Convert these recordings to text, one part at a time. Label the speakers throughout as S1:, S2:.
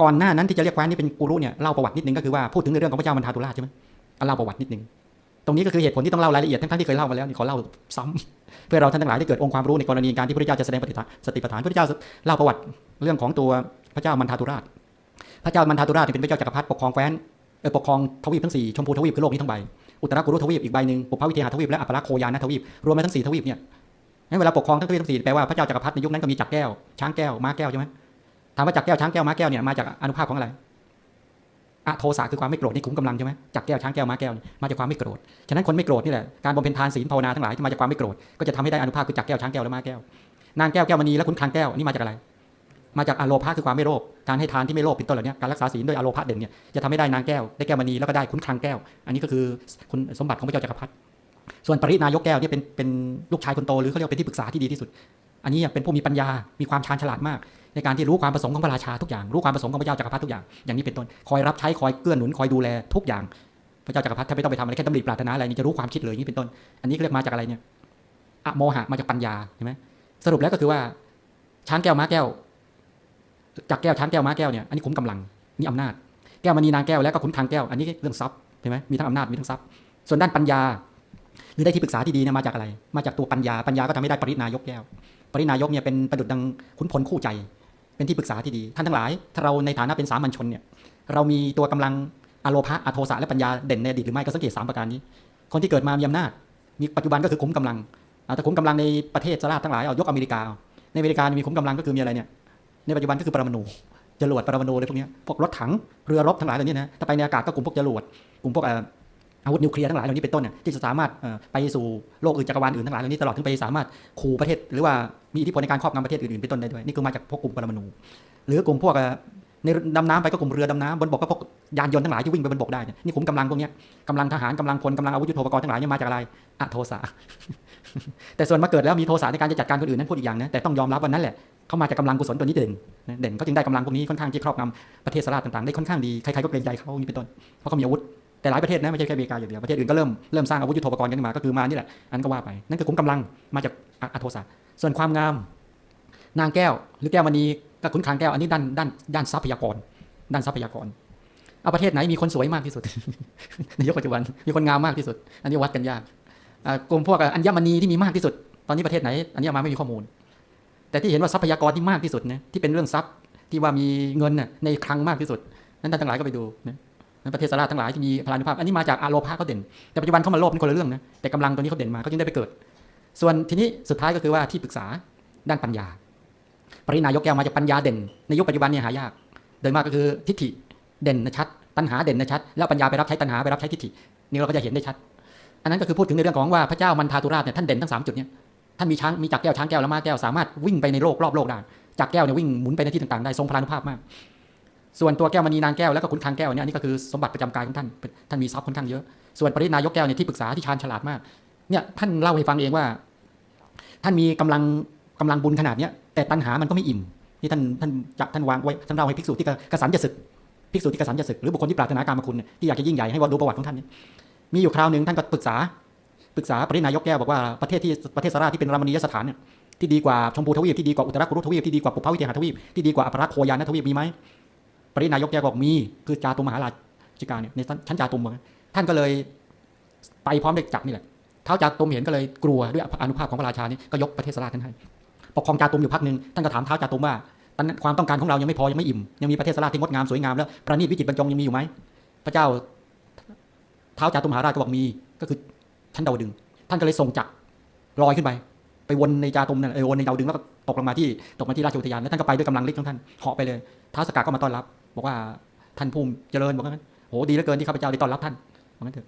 S1: ก่อนหน้านั้นที่จะเรียกแคว้นนี่เป็นกูรุเนี่ยเล่าประวัตินิดนึงก็คือว่าพูดถึงในเรื่องของพระเจ้ามันทาตุราชใช่ไหมเอาเล่าประวัตินิดนึงตรงนี้ก็คือเหตุผลที่ต้องเล่ารายละเอียดทั้งๆที่เคยเล่ามาแล้วนี่ขอเล่าซ้ำเพื่อเราท่านทั้งหลายได้เกิดองค์ความรู้ในกรณีการที่พระเจ้าจะแสดงปฏิสติปัฏฐานพระเจ้าเล่าประวัติเรื่องของตัวพระเจ้ามันทาตุราช พระเจ้ามันทาตุราชเป็นพระเจ้าจักรพรรดิปกครองแคว้นเออปกครองทวีปทั้งสี่ชมพูทวีปคือโลกนี้ทั้งใบอุตรากุรุทวีปอีกใบหนึ่งปุพพวิเทหทวีปและอัปปราโคยานทวีปรวมแล้วทั้งสี่ทวีปเนี่ยงั้นเวลาปกครองทั้งทวีปทั้งสี่แปลว่าพระเจ้าจักรพรรดิในยุคนั้นก็มีจักรแก้วช้างแก้วม้าแก้วใช่ไหม ถามว่าจักแก้วช้างแก้วม้าแก้วเนี่ยมาจากอนุภาคของอะไรอะโทสะคือความไม่โกรธนี่ขุมกำลังใช่ไหมจักแก้วช้างแก้วม้าแก้วมาจากความไม่โกรธฉะนั้นคนไม่โกรธนี่แหละการบำเพ็ญทานศีลภาวนาทั้งหลายที่มาจากความไม่โกรธก็จะทำให้ได้อนุภาคคือจักแก้วช้างแก้วและม้าแก้วนางแก้วแก้วมณีและขุนคลังแก้วนี่มาจากอะไร มาจากอโลภะคือความไม่โลภการให้ทานที่ไม่โลภเป็นต้นเหล่านี้การรักษาศีลด้วยอโลภะเด่นเนี่ยจะทำให้ได้นางแก้วได้แก้วมณีแล้วก็ได้ขุนคลังแก้ว อันนี้ก็คือคุณสมบัติของพระเจ้าจักรพรรดิส่วนปรินายกแก้วเนี่ยเป็นเป็นลูกชายคนโตหรือเขาเรียกเป็นที่ปรึกษาที่ดีที่สุด อันนี้เป็นผู้มีปัญญา มีความชาญฉลาดมาก ในการที่รู้ความประสงค์ของพระราชาทุกอย่าง รู้ความประสงค์ของพระเจ้าจักรพรรดิทุกอย่าง อย่างนี้เป็นต้น คอยรับใช้ คอยเกื้อหนุน คอยดูแลทุกอย่าง พระเจ้าจักรพรรดิถ้าไม่ต้องไปทำอะไรแค่ดำริปรารถนาอะไรนี่จะรู้ความคิดเลยอย่างนี้เป็นต้น อันนี้เรียกมาจากอะไรเนี่ยอะโมหะมาจากปัญญาเห็นไหมสรุปแล้วก็คือว่า ช้างแก้วม้าแก้ว จากแก้วช้างแก้วม้าแก้วเนี่ย อันนี้ขุมกำลัง นี่อำนาจ แก้วมณีนางแก้วแล้วก็ขุนทางแก้ว อันนี้เรื่องทรัพย์ใช่ไหมมีทั้งอำนาจ มีทั้งทรัพย์ ส่วนด้านปัญญา หรือได้ที่ปรึกษาที่ดีเนี่ยมาจากอะไร มาจากตัวปัญญา ปัญญาก็ทำให้ได้ปรินายกแก้ว ปรินายกเนี่ยเป็นประดุจดังขุนพลคู่ใจ เป็นที่ปรึกษาที่ดี ท่านทั้งหลาย ถ้าเราในฐานะเป็นสามัญชนเนี่ยเรามีตัวกำลังอโลภะอโทสะและปัญญาเด่นในอดีตหรือไม่ก็สังเกตสามประการนี้ คนที่เกิดมามีอำนาจ มีปัจจุบันก็คือขุมกำลังอ่าขุมกำลังในประเทศสหราชทั้งหลายเอายกอเมริกา ในอเมริกามีขุมกำลังก็คือมีอะไรเนี่ยในปัจจุบันก็คือปรมาณูจรวดปรมาณูอะไรพวกนี้พวกรถถังเรือรบทั้งหลายเหล่านี้นะถ้าไปในอากาศก็กลุ่มพวกจรวดกลุ่มพวก อาวุธนิวเคลียร์ทั้งหลายเหล่านี้เป็นต้นเนี่ยที่จะสามารถไปสู่โลกอื่นจักรวาลอื่นทั้งหลายเหล่านี้ตลอดถึงไปสามารถขู่ประเทศ หรือว่ามีอิทธิพลในการครอบงำประเทศอื่นๆเป็นต้นได้ด้วยนี่คือมาจากพวกกลุ่มปรมาณูหรือกลุ่มพวกในดำน้ำไปก็กลุ่มเรือดำน้ำบนบกก็พวกยานยนต์ทั้งหลายที่วิ่งไปบนบกได้นี่ขุมกำลังพวกนี้กำลังทหารกำลังพลกำลังอาวุธยุทโธปกรณ์ทั้งหลายเนี่ยมาจากอะไรอะโทสะแต่ส่วนมาเกิดแล้วมีโทสะในการจะจัดการคนอื่นนั้นพูดอีกอย่างนะแต่ต้องยอมรับว่านั่นแหละเขามาจากกำลังกุศลตัวนี้เด่นเด่นเขาจึงได้กำลังพวกนี้ค่อนข้างที่ครอบงำประเทศสหราต่างๆได้ค่อนข้างดีใครๆก็เกรงใจเขานี้เป็นต้นเพราะเขามีอาวุธ แต่หลายประเทศนะไม่ใช่แค่อเมริกาอย่างเดียวประเทศอื่นก็เริ่มเริ่มสร้างอาวุธยุทโธปกรณ์กันขึ้นมาก็คือมานี่แหละอันก็ว่าไปนั่นคือขุมกำลังมาจากอะอะโทสะส่วนความงาม นางแก้ว หรือแก้วมณีกับขุนคางแก้วอันนี้ด้านด้านด้านทรัพยากร ด้านทรัพยากรเอาประเทศไหนมีคนสวยมากที่สุดในยุคปัจจุบันมีคนงามมากที่สุด อันนี้วัดกันยากกลุ่มพวกอัญมณีที่มีมากที่สุด ตอนนี้ประเทศไหน อันนี้มาไม่มีข้อมูล แต่ที่เห็นว่าทรัพยากรที่มากที่สุดนะที่เป็นเรื่องทรัพย์ที่ว่ามีเงินน่ะในคลังมากที่สุด นั้นท่านทั้งหลายก็ไปดูนะ นั้นประเทศสหราทั้งหลายที่มีพลานุภาพ อันนี้มาจากอาโลภะเขาเด่น แต่ปัจจุบันเขามาโลภนี่คนละเรื่องนะ แต่กำลังตัวนี้เขาเด่นมาเขาจึงได้ไปเกิด ส่วนทีนี้สุดท้ายก็คือว่าที่ปรึกษาด้านปัญญา ปรินายกแก้วมาจากปัญญาเด่น ในยุคปัจจุบันเนี่ยหายาก โดยมากก็คือทิฏฐิเด่นนะชัด ตัณหาเด่นนะชัด แล้วปัญญาไปรับใช้ตัณหาไปรับใช้ทิฏฐิ นี่เราก็จะเห็นได้ชัด อันนั้นก็คือพูดถึงในเรื่องของว่าพระเจ้ามันทาตุราชเนี่ยท่านเด่นทั้งสามจุดเนี่ย ท่านมีช้างมีจักรแก้วช้างแก้วและม้าแก้วสามารถวิ่งไปในโลกรอบโลกได้จักรแก้วเนี่ยวิ่งหมุนไปในที่ต่างๆได้ทรงพลานุภาพมาก ส่วนตัวแก้วมณีนางแก้วแล้วก็ขุนคางแก้วเนี่ยอันนี้ก็คือสมบัติประจำกายของท่านท่านมีทรัพย์ค่อนข้างเยอะ ส่วนปรินายกแก้วเนี่ยที่ปรึกษาที่ชาญฉลาดมากเนี่ยท่านเล่าให้ฟังเองว่า ท่านมีกำลังกำลังบุญขนาดเนี้ยแต่ตัณหามันก็ไม่อิ่มที่ท่านท่านจะท่านวางไว้ท่านเล่าให้ภิกษุที่กษันจะศึกภิกษุที่กษันจะศึกหรือบุคคลที่ปรารถนาการมาคุณที่อยากจะยิ่งใหญ่ให้ว่าดูประวัติของท่านมีอยู่คราวหนึ่งท่านก็ปรึกษาปรึกษาปรินายกแก้วบอกว่าประเทศที่ประเทศสราที่เป็นรามณียสถานเนี่ยที่ดีกว่าชมพูทวีปที่ดีกว่าอุตรกุรุทวีปที่ดีกว่าปุพพวิเทหทวีปที่ดีกว่าอัปราโคยานทวีปมีไหม ปรินายกแกบอกมี คือจาตุมมหาราชิกาเนี่ยในชั้นจาตุมท่านก็เลยไปพร้อมเด็กจักรนี่แหละเท้าจาตุมเห็นก็เลยกลัวด้วยอนุภาพของพระราชานี่ก็ยกประเทศสาราท่านให้ปกครองจาตุมอยู่พักหนึ่งท่านก็ถามเท้าจาตุมว่าตอนนั้นความต้องการของเรายังไม่พอยังไม่อิ่มยังมีประเทศสลาที่งดงามสวยงามแล้วประณีตวิจิตรบรรจงยังมีอยู่ไหมพระเจ้าเท้าจาตุมหาราชก็บอกมีก็คือชั้นดาวดึง ท่านก็เลยส่งจักรลอยขึ้นไปไปวนในจาตุมนั่นเออวนในดาวดึงแล้วก็ตกลงมาที่ตกมาที่ราชอุทยานแล้วท่านก็ไปด้วยกำลังเล็กของท่านเหาะไปเลยท้าสกาก็มาต้อนรับ บอกว่าท่านภูมิเจริญบอกว่างั้นโหดีเหลือเกินที่ข้าพเจ้าได้ต้อนรับท่านบอกงั้นเถอะ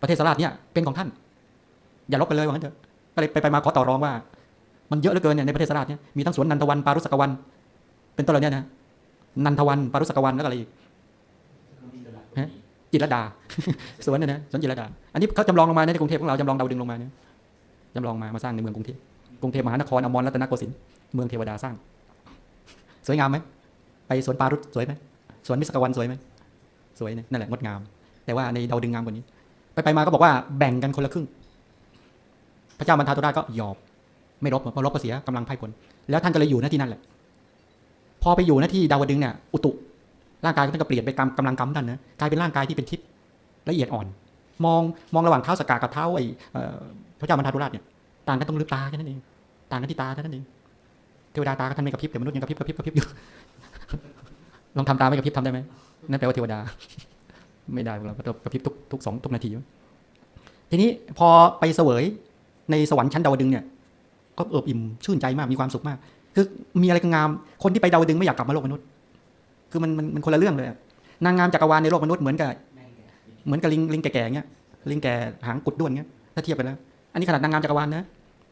S1: ประเทศสลาดเนี่ยเป็นของท่าน อย่าลบไปเลยว่างั้นเถอะก็เลยไปไปมาขอต่อรองว่า มันเยอะเหลือเกินเนี่ยในประเทศสลาดเนี่ยมีทั้งสวนนันทวันปารุสกวัน เป็นต้นเหล่านี้นะนันทวันปารุสกวันแล้วก็อะไรอีกฮะจิตรลดาสวนเนี่ยนะสวนจิตรลดา อันนี้เขาจำลองลงมาในกรุงเทพของเราจำลองดาวดึงลงมาเนี่ยจำลองมามาสร้างในเมืองกรุงเทพกรุงเทพมหานครอมรรัตนโกสินทร์เมืองเทวดาสร้าง สวยงามไหมไปสวนปารุสสวยไหม สวนมิสกวันสวยไหมสวยนี่นั่นแหละงดงาม แต่ว่าในดาวดึงงามกว่านี้ ไปไปมาก็บอกว่าแบ่งกันคนละครึ่ง พระเจ้าบรรทาตุราชก็ยอมไม่รบเพราะรบก็เสียกำลังพ่ายผล แล้วท่านก็เลยอยู่หน้าที่นั่นแหละ พอไปอยู่หน้าที่ดาวดึงเนี่ยอุตุร่างกายก็ต้องเปลี่ยนไปกำกำลังกำนั่นนะกลายเป็นร่างกายที่เป็นทิพย์ละเอียดอ่อน มองมองระหว่างเท้าสกากับเท้าไอ้พระเจ้ามันทาธุราชเนี่ยต่างกันตรงลืมตาแค่นั้นเองต่างกันที่ตาแค่นั้นเองเทวดาตาก็ท่านไม่กระพริบแต่มนุษย์ยังกระพริบกระพริบกระพริบอยู่ ลองทำตาไม่กระพริบทำได้ไหมนั่นแปลว่าเทวดา ไม่ได้เราก็ต้องกระพริบทุกทุกสองทุกนาที ทีนี้พอไปเสวยในสวรรค์ชั้นดาวดึงเนี่ย ก็เอิบอิ่มชื่นใจมากมีความสุขมาก คือมีอะไรงาม คนที่ไปดาวดึงไม่อยากกลับมาโลกมนุษย์ คือมันมันมันคนละเรื่องเลย นางงามจักรวาลในโลกมนุษย์เหมือนกับเหมือนกับลิงลิงแก่ๆเงี้ยลิงแก่หางกุดด้วนเงี้ยถ้าเทียบกันแล้ว อันนี้ขนาดนางงามจักรวาลนะ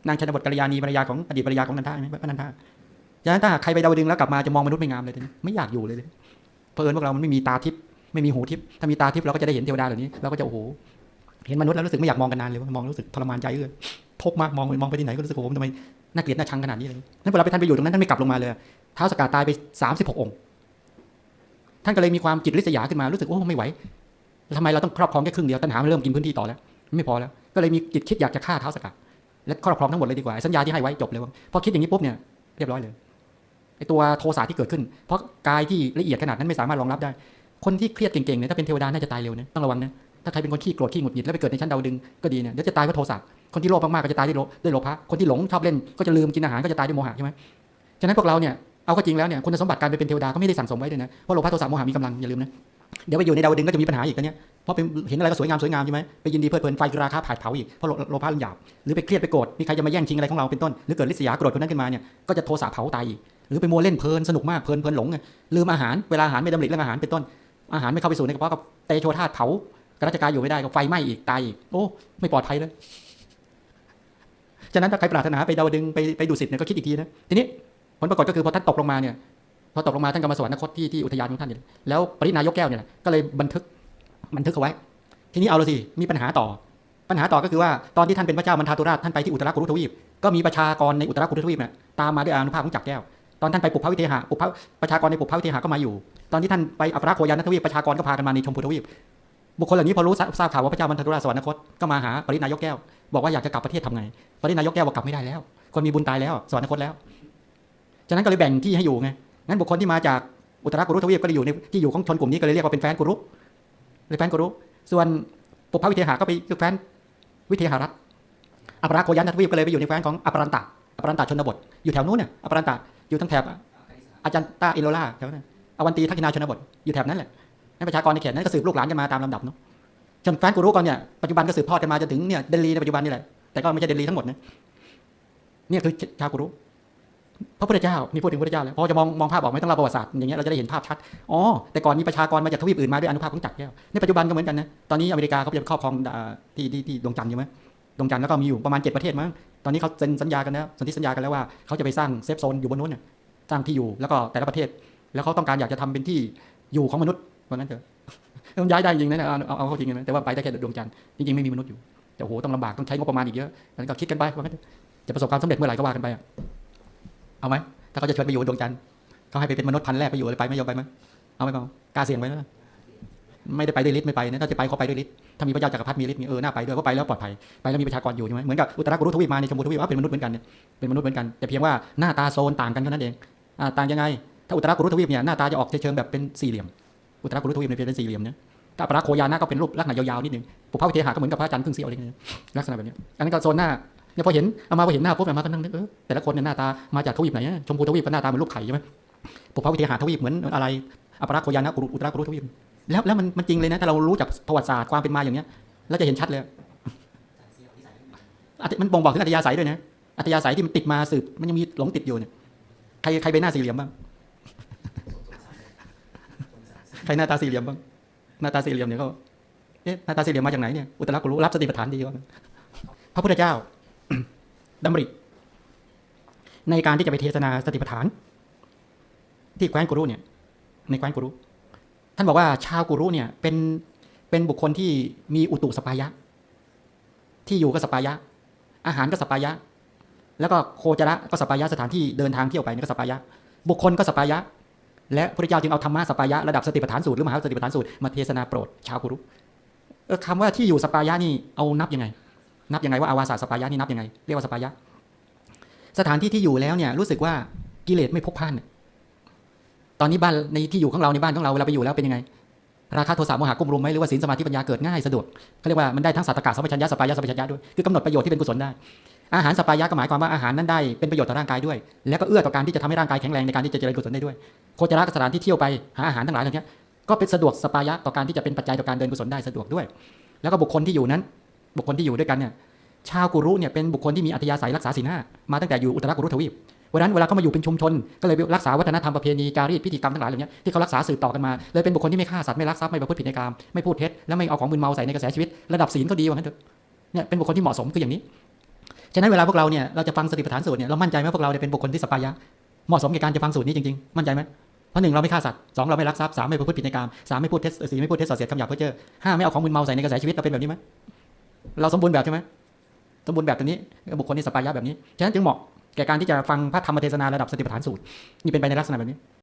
S1: นางชนบทกัลยาณีภรรยาของอดีตภรรยาของนันทาใช่ไหมพระนันทา ฉะนั้นถ้าใครไปดาวดึงแล้วกลับมาจะมองมนุษย์ไม่งามเลยทีนี้ไม่อยากอยู่เลยเลยเพราะเอิญพวกเรามันไม่มีตาทิพย์ไม่มีหูทิพย์ถ้ามีตาทิพย์เราก็จะได้เห็นเทวดาเหล่านี้เราก็จะโอ้โหเห็นมนุษย์แล้วรู้สึกไม่อยากมองกันนานเลยมองรู้สึกทรมานใจเลยทกมากมองมองไปที่ไหนก็รู้สึกโอ้โหทำไมน่าเกลียดน่าชังขนาดนี้เลยนั้นเวลาไปท่านไปอยู่ตรงนั้นท่านไม่กลับลงมาเลยเท้าสกัดตายไปสามสิบหกองค์ ท่านก็เลยมีความจิตริษยาขึ้นมารู้สึกโอ้ไม่ไหวทำไมเราต้องครอบครองแค่ครึ่งเดียวตัณหามันเริ่มกินพื้นที่ต่อแล้ว ไม่พอแล้ว ก็เลยมีจิตคิดอยากจะฆ่าเท้าสกัดและครอบครองทั้งหมดเลยดีกว่าสัญญาที่ให้ไว้จบเลยว่าพอคิดอย่างนี้ปุ๊บเนี่ยเรียบร้อยเลย ไอตัวโทสะที่เกิดขึ้น เพราะกายที่ละเอียดขนาดนั้นไม่สามารถรองรับได้ คนที่เครียดเก่งๆเนี่ยถ้าเป็นเทวดาน่าจะตายเร็วนะต้องระวังนะถ้าใครเป็นคนขี้โกรธขี้หงุดหงิดแล้วไปเกิดในชั้นดาวดึงก็ดีเนี่ยเดี๋ยวจะตายเพราะโทสะคนที่โลภมากๆก็จะตายด้วยโลด้วยโลภะคนที่หลงชอบเล่นก็จะลืมกินอาหารก็จะตายด้วยโมหะใช่ไหมฉะนั้นพวกเราเนี่ยเอาก็จริงแล้วเนี่ยคุณสมบัติการไปเป็นเทวดาก็ไม่ได้สั่งสมไว้ด้วยนะเพราะโลภะโทสะโมหะมีกำลังอย่าลืมนะเดี๋ยวไปอยู่ในดาวดึงก็จะมีปัญหาอีกนะเนี่ยเพราะเป็นเห็นอะไรก็สวยงามสวยงามใช่ไหมไปยินดีเพลิดเพลินไฟราคะผาเผาอีกเพราะโลภะมันหยาบหรือไปเครียดไปโกรธมีใครจะมาแย่งชิงอะไรของเราเป็นต้นหรือเกิดริษยาโกรธคนนั้นขึ้นมาเนี่ยก็จะโทสะเผาตายอีก หรือไปมัวเล่นเพลินสนุกมากเพลินเพลินหลงไงลืมอาหารเวลาอาหารไม่ดำริเรื่องอาหารเป็นต้น อาหารไม่เข้าไปสู่ในกระเพาะกับเตโชธาตุเผากระราชกายอยู่ไม่ได้ก็ไฟไหม้อีกตายอีกโอ้ไม่ปลอดภัยเลยฉะนั้นถ้าใครปรารถนาไปดาวดึงไปไปดูสิทธิ์เนี่ยก็คิดอีกทีนะทีนี้ผลปรากฏก็คือพอท่านตกลงมาเนี่ยพอตกลงมาท่านก็มาสวรรคตที่ที่อุทยานของท่านเนี่ยแล้วปรินายกแก้วเนี่ยก็เลยบันทึกบันทึกเอาไว้ ทีนี้เอาเลยสิมีปัญหาต่อ ปัญหาต่อก็คือว่าตอนที่ท่านเป็นพระเจ้ามันทาตุราชท่านไปที่อุตรากุรุทวีปก็มีประชากรในอุตรากุรุทวีปเนี่ยตามมาด้วยอานุภาพของจักรแก้ว อนท่านไปปุพพวิเทหะปุพพประชากรในปุพพวิเทหะก็มาอยู่ ตอนที่ท่านไปอัปราโคยานทวีปประชากรก็พากันมาในชมพูทวีปบุคคลเหล่านี้พอรู้ทราบข่าวว่าพระเจ้ามันทาตุราสวรรคตก็มาหาปรินายกแก้ว บอกว่าอยากจะกลับประเทศทำไง ปรินายกแก้วบอกกลับไม่ได้แล้ว คนมีบุญตายแล้วสวรรคตแล้ว ฉะนั้นก็เลยแบ่งที่ให้อยู่ไงงั้นบุคคลที่มาจากอุตรากุรุทวีปก็เลยอยู่ในที่อยู่ของชนกลุ่มนี้ก็เลยเรียกว่าเป็นแฟนกุรุเลยแฟนกุรุส่วนปุพพวิเทหะก็ไปคือแฟนวิเทหรัตน์อัปราโคยันทวีปก็เลยไปอยู่ในแฟนของอปรันตะอปรันตะชนบทอยู่แถวนู้นเนี่ยอปรันตะ อยู่ทั้งแถบอาจารย์ตาอินโลล่าแถวนั้นอวันตีทักษิณาชนบทอยู่แถบนั้นแหละให้ประชากรในเขตนั้นก็สืบลูกหลานกันมาตามลำดับเนาะจนแฟนกุรุก่อนเนี่ยปัจจุบันก็สืบทอดกันมาจนถึงเนี่ยเดลีในปัจจุบันนี่แหละแต่ก็ไม่ใช่เดลีทั้งหมดนะเนี่ยคือชาวกุรุพระพุทธเจ้านี่พูดถึงพระพุทธเจ้าแล้วพอจะมองมองภาพออกไหมต้องเล่าประวัติศาสตร์อย่างเงี้ยเราจะได้เห็นภาพชัดอ๋อแต่ก่อนมีประชากรมาจากทวีปอื่นมาด้วยอนุภาพของจักรแก้วในปัจจุบันก็เหมือนกันนะตอนนี้อเมริกาเขาจะครอบครองที่ที่ที่ดวงจันทร์ใช่ไหมดวงจันทร์แล้วก็มีอยู่ประมาณเจ็ดประเทศมั้ง ตอนนี้เขาเซ็นสัญญากันแล้วสนธิสัญญากันแล้วว่าเขาจะไปสร้างเซฟโซนอยู่บนนู้นเนี่ยสร้างที่อยู่แล้วก็แต่ละประเทศ แล้วเขาต้องการอยากจะทำเป็นที่อยู่ของมนุษย์เพราะงั้นเถอะมันย้ายได้จริงนะเอาเอาเข้าจริงนะแต่ว่าไปได้แค่ดวงจันทร์จริงๆไม่มีมนุษย์อยู่แต่โหต้องลำบากต้องใช้งบประมาณอีกเยอะงั้นก็คิดกันไปว่าจะประสบความสำเร็จเมื่อไหร่ก็ว่ากันไปอะเอาไหมถ้าเขาจะชวนไปอยู่บนดวงจันทร์เขาให้ไปเป็นมนุษย์พันแรกไปอยู่เลยไปไหม่ยอมไปไหมเอาไหมเปล่ากล้าเสี่ยงไหมนะ ไม่ได้ไปด้วยฤทธิ์ไม่ไปนะถ้าจะไปเขาไปด้วยฤทธิ์ถ้ามีพระเจ้าจักรพรรดิมีฤทธิ์นี่เออน่าไปด้วยเพราะไปแล้วปลอดภัยไปแล้วมีประชากรอยู่ใช่ไหมเหมือนกับอุตรากุรุทวีปมาในชมพูทวีปว่าเป็นมนุษย์เหมือนกันเนี่ยเป็นมนุษย์เหมือนกันแต่เพียงว่าหน้าตาโซนต่างกันเท่านั้นเองอ่าต่างยังไง ถ้าอุตรากุรุทวีปเนี่ยหน้าตาจะออกเชิงแบบเป็นสี่เหลี่ยม อุตรากุรุทวีปเนี่ยเป็นสี่เหลี่ยมเนี่ยถ้าปราโคยานะก็เป็นรูปลักษณะยาวๆนิดนึงปุพพะวิเทหะก็เหมือนกับพระจันทร์ครึ่งเสี้ยวอะไรเงี้ยลักษณะแบบนี้อันนั้นก็โซนหน้าเนี่ยพอเห็นเอามาพอเห็นหน้าปุ๊บเอามาก็นั่งนึกเออแต่ละคนเนี่ยหน้าตามาจากทวีปไหนชมพูทวีปก็หน้าตาเหมือนรูปไข่ใช่ไหมปุพพะวิเทหะทวีปเหมือนอะไรอัปราโคยานะอุตรากุรุทวีป แล้วแล้วมันมันจริงเลยนะถ้าเรารู้จากประวัติศาสตร์ความเป็นมาอย่างเนี้ยเราจะเห็นชัดเลยมันบ่งบอกถึงอัตยาศัยด้วยนะอัตยาศัยที่มันติดมาสืบมันยังมีหลงติดอยู่เนี่ยใครใครเป็นหน้าสี่เหลี่ยมบ้างใครหน้าตาสี่เหลี่ยมบ้างหน้าตาสี่เหลี่ยมเนี่ยก็เอ๊ะหน้าตาสี่เหลี่ยมมาจากไหนเนี่ยอุตรากุรุรับสติปัฏฐานดีกว่าพระพุทธเจ้าดำริ ในการที่จะไปเทศนาสติปัฏฐาน ที่แคว้นกุรุเนี่ย ในแคว้นกุรุ ท่านบอกว่าชาวกุรุเนี่ยเป็นเป็นบุคคลที่มีอุตุสปายะ ที่อยู่ก็สปายะ อาหารก็สปายะ แล้วก็โคจระก็สปายะสถานที่เดินทางเที่ยวไปนี่ก็สปายะ บุคคลก็สปายะ และพระเจ้าจึงเอาธรรมะสปายะระดับสติปัฏฐานสูตรหรือมหาสติปัฏฐานสูตรมาเทศนาโปรดชาวกุรุเออคำว่าที่อยู่สปายะนี่เอานับยังไง นับยังไงว่าอาวาสาสปายะนี่นับยังไงเรียกว่าสปายะ สถานที่ที่อยู่แล้วเนี่ยรู้สึกว่ากิเลสไม่พกพ่านเนี่ย อนนี้บ้านในที่อยู่ของเราในบ้านของเราเวลาไปอยู่แล้วเป็นยังไง ราคะโทสะโมหะกุ้มรุมไหมหรือว่าศีลสมาธิปัญญาเกิดง่ายสะดวกเขาเรียกว่ามันได้ทั้งสัตตกะสัมปชัญญะสปายะสัมปชัญญะด้วยคือกำหนดประโยชน์ที่เป็นกุศลได้อาหารสปายะก็หมายความว่าอาหารนั้นได้เป็นประโยชน์ต่อร่างกายด้วย แล้วก็เอื้อต่อการที่จะทำให้ร่างกายแข็งแรงในการที่จะเจริญกุศลได้ด้วย โคจรกสถานที่เที่ยวไปหาอาหารทั้งหลายเหล่านี้ก็เป็นสะดวกสปายะต่อการที่จะเป็นปัจจัยต่อการเดินกุศลได้สะดวกด้วย แล้วก็บุคคลที่อยู่นั้น บุคคลที่อยู่ด้วยกันเนี่ยชาวกุรุเนี่ยเป็นบุคคลที่มีอัธยาศัยรักษาศีลห้ามาตั้งแต่อยู่อุตรกุรุทวีป วันนั้นเวลาเขามาอยู่เป็นชุมชน ก็เลยรักษาวัฒนธรรมประเพณีจารีตพิธีกรรมทั้งหลายเหล่านี้ที่เขารักษาสืบต่อกันมาเลยเป็นบุคคลที่ไม่ฆ่าสัตว์ไม่ลักทรัพย์ไม่ประพฤติผิดในกามไม่พูดเท็จและไม่เอาของมึนเมาใส่ในกระแสชีวิตระดับศีลก็ดีว่างั้นเถอะเนี่ยเป็นบุคคลที่เหมาะสมคืออย่างนี้ฉะนั้นเวลาพวกเราเนี่ยเราจะฟังสติปัฏฐานสูตรเนี่ยเรามั่นใจไหมพวกเราเนี่ยเป็นบุคคลที่สปายะเหมาะสมกับการจะฟังสูตรนี้จริงๆมั่นใจไหมเพราะหนึ่งเราไม่ฆ่าสัตว์สองเราไม่ลักทรัพย์สามไม่ประพฤติผิดในกามสามไม่พูดเท็จสี่ไม่พูดเท็จส่อเสียดคำหยาบเพ้อเจ้อห้าไม่เอาของมึนเมาใส่ในกระแสชีวิตเราเป็นแบบนี้ไหมเราสมบูรณ์แบบใช่ไหมสมบูรณ์แบบแบบนี้บุคคลที่สปายะแบบนี้ฉะนั้นจึงเหมาะ แก่การที่จะฟังพระธรรมเทศนาระดับสติปัฏฐานสูตรนี่เป็นไปในลักษณะแบบนี้